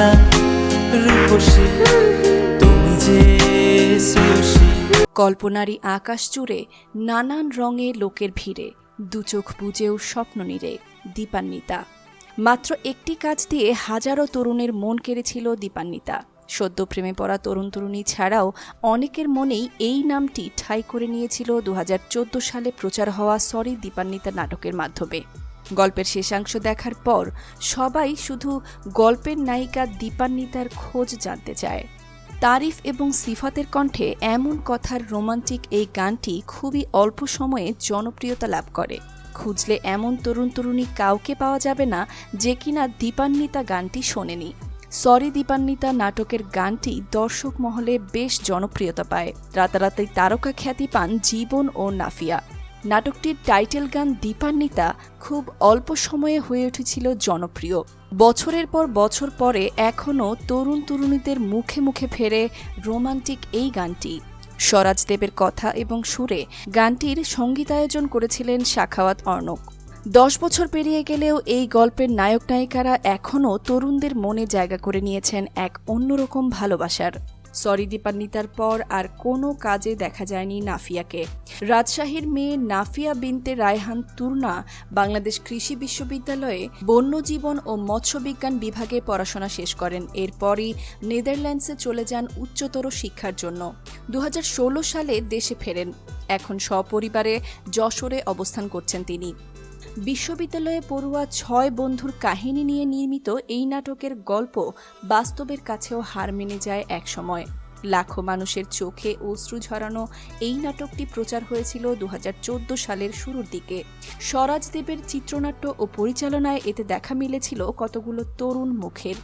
না রূপসী, তুমি যে কল্পনারই আকাশ জুড়ে নানান রঙে লোকের ভিড়ে দুচোখ বুঝেও স্বপ্ন নিরে দীপান্বিতা। মাত্র একটি কাজ দিয়ে হাজারো তরুণের মন কেড়েছিল দীপান্বিতা। সদ্য প্রেমে পড়া তরুণ তরুণী ছাড়াও অনেকের মনেই এই নামটি ঠাঁই করে নিয়েছিল দু হাজার চোদ্দ সালে প্রচার হওয়া সরি দীপান্বিতা নাটকের মাধ্যমে। গল্পের শেষাংশ দেখার পর সবাই শুধু গল্পের নায়িকা দীপান্বিতার খোঁজ জানতে চায়। তারিফ এবং সিফাতের কণ্ঠে এমন কথার রোমান্টিক এই গানটি খুবই অল্প সময়ে জনপ্রিয়তা লাভ করে। খুঁজলে এমন তরুণ তরুণী কাউকে পাওয়া যাবে না যে কিনা দীপান্বিতা গানটি শোনেনি। সরি দীপান্বিতা নাটকের গানটি দর্শক মহলে বেশ জনপ্রিয়তা পায়। রাতারাতি তারকা খ্যাতি পান জীবন ও নাফিয়া। নাটকটির টাইটেল গান দীপান্বিতা খুব অল্প সময়ে হয়ে উঠেছিল জনপ্রিয়। বছরের পর বছর পরে এখনও তরুণ তরুণীদের মুখে মুখে ফেরে রোমান্টিক এই গানটি। স্বরাজ দেবের কথা এবং সুরে গানটির সঙ্গীতায়োজন করেছিলেন শাখাওয়াত অর্ণব। দশ বছর পেরিয়ে গেলেও এই গল্পের নায়ক নায়িকারা এখনও তরুণদের মনে জায়গা করে নিয়েছেন এক অন্যরকম ভালোবাসার। সরি দীপান্বিতার পর আর কোনো কাজে দেখা যায়নি নাফিয়াকে। রাজশাহীর মেয়ে নাফিয়া বিনতে রায়হান তুর্না বাংলাদেশ কৃষি বিশ্ববিদ্যালয়ে বন্যজীবন ও মৎস্যবিজ্ঞান বিভাগে পড়াশোনা শেষ করেন। এরপরই নেদারল্যান্ডসে চলে যান উচ্চতর শিক্ষার জন্য। দু হাজার ষোলো সালে দেশে ফেরেন। এখন সপরিবারে যশোরে অবস্থান করছেন তিনি। বিশ্ববিদ্যালয়ে পড়ুয়া ছয় বন্ধুর কাহিনী নিয়ে নির্মিত এই নাটকের গল্প বাস্তবের কাছেও হার মেনে যায় একসময় লাখো মানুষের চোখে অশ্রু ঝরানো এই নাটকটি প্রচার হয়েছিল দু হাজার চোদ্দ সালের শুরুর দিকে। স্বরাজ দেবের চিত্রনাট্য ও পরিচালনায় এতে দেখা মিলেছিল কতগুলো তরুণ মুখের।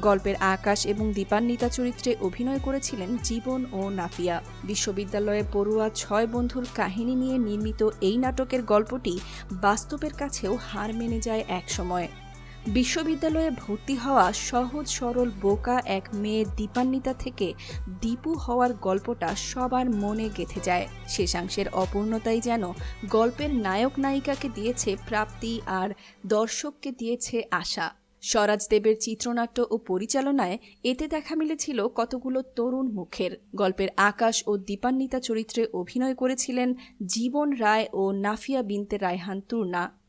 গল্পের আকাশ এবং দীপান্বিতা চরিত্রে অভিনয় করেছিলেন জীবন ও নাফিয়া বিশ্ববিদ্যালয়ে পড়ুয়া ছয় বন্ধুর কাহিনী নিয়ে নির্মিত এই নাটকের গল্পটি বাস্তবের কাছেও হার মেনে যায় একসময় বিশ্ববিদ্যালয়ে ভর্তি হওয়া সহজ সরল বোকা এক মেয়ে দীপান্বিতা থেকে দীপু হওয়ার গল্পটা সবার মনে গেঁথে যায়। শেষাংশের অপূর্ণতাই যেন গল্পের নায়ক নায়িকাকে দিয়েছে প্রাপ্তি আর দর্শককে দিয়েছে আশা। স্বরাজ দেবের চিত্রনাট্য ও পরিচালনায় এতে দেখা মিলেছিল কতগুলো তরুণ মুখের। গল্পের আকাশ ও দীপান্বিতা চরিত্রে অভিনয় করেছিলেন জীবন রায় ও নাফিয়া বিনতে রায়হান তুর্না।